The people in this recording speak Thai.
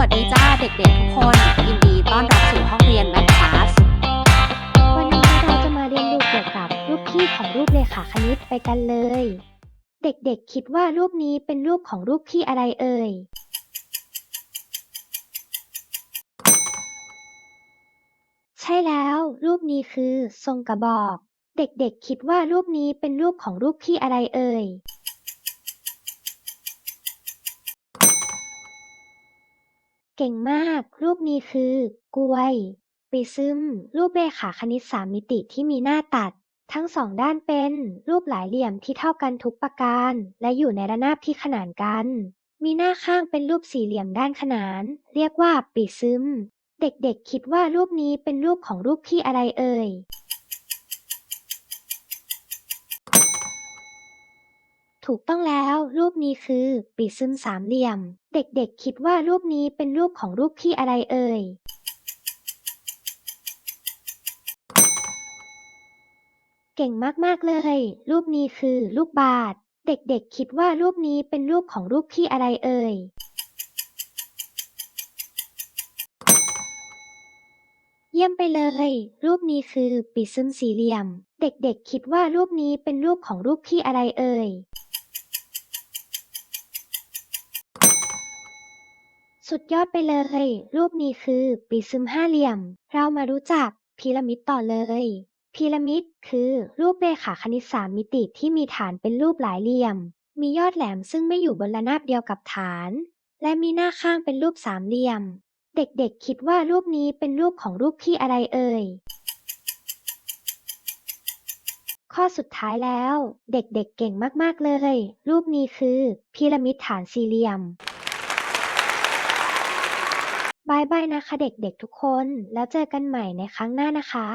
วัสดีจ้าเด็กๆทุกคนยินดีต้อนรับสู่ห้องเรียนแมทคลาสวันนี้เราจะมาเรียนรู้เกี่ยวกับรูปที่ของรูปเลขาคณิตไปกันเลย เด็กๆคิดว่ารูปนี้เป็นรูปของรูปที่อะไรเอ่ยใช่แล้วรูปนี้คือทรงกระบอก เด็กๆคิดว่ารูปนี้เป็นรูปของรูปที่อะไรเอ่ย เก่งมาก รูปนี้คือกล้วยปิซึม รูปเรขาคณิตสามมิติที่มีหน้าตัด ทั้งสองด้านเป็นรูปหลายเหลี่ยมที่เท่ากันทุกประการ และอยู่ในระนาบที่ขนานกัน มีหน้าข้างเป็นรูปสี่เหลี่ยมด้านขนาน เรียกว่าปิซึม เด็กๆคิดว่ารูปนี้เป็นรูปของรูปที่อะไรเอ่ย ถูกต้องแล้ว รูปนี้คือปริซึมสามเหลี่ยม เด็กๆ คิดว่ารูปนี้เป็นรูปของรูปที่อะไรเอ่ย เก่งมากๆเลย รูปนี้คือลูกบาศก์เด็กๆ คิดว่ารูปนี้เป็นรูปของรูปที่อะไรเอ่ย เยี่ยมไปเลย รูปนี้คือปิซึมสี่เหลี่ยม เด็กๆ คิดว่ารูปนี้เป็นรูปของรูปที่อะไรเอ่ย สุดยอดไปเลย รูปนี้คือปริซึมห้าเหลี่ยม เรามารู้จักพีระมิดต่อเลย พีระมิดคือรูปเรขาคณิตสามมิติที่มีฐานเป็นรูปหลายเหลี่ยม มียอดแหลมซึ่งไม่อยู่บนระนาบเดียวกับฐาน และมีหน้าข้างเป็นรูปสามเหลี่ยม เด็กๆคิดว่ารูปนี้เป็นรูปของรูปที่อะไรเอ่ย ข้อสุดท้ายแล้ว เด็กๆเก่งมากๆเลย รูปนี้คือพีระมิดฐานสี่เหลี่ยม บายบายนะคะเด็ก ๆ ทุกคน แล้วเจอกันใหม่ในครั้งหน้านะคะ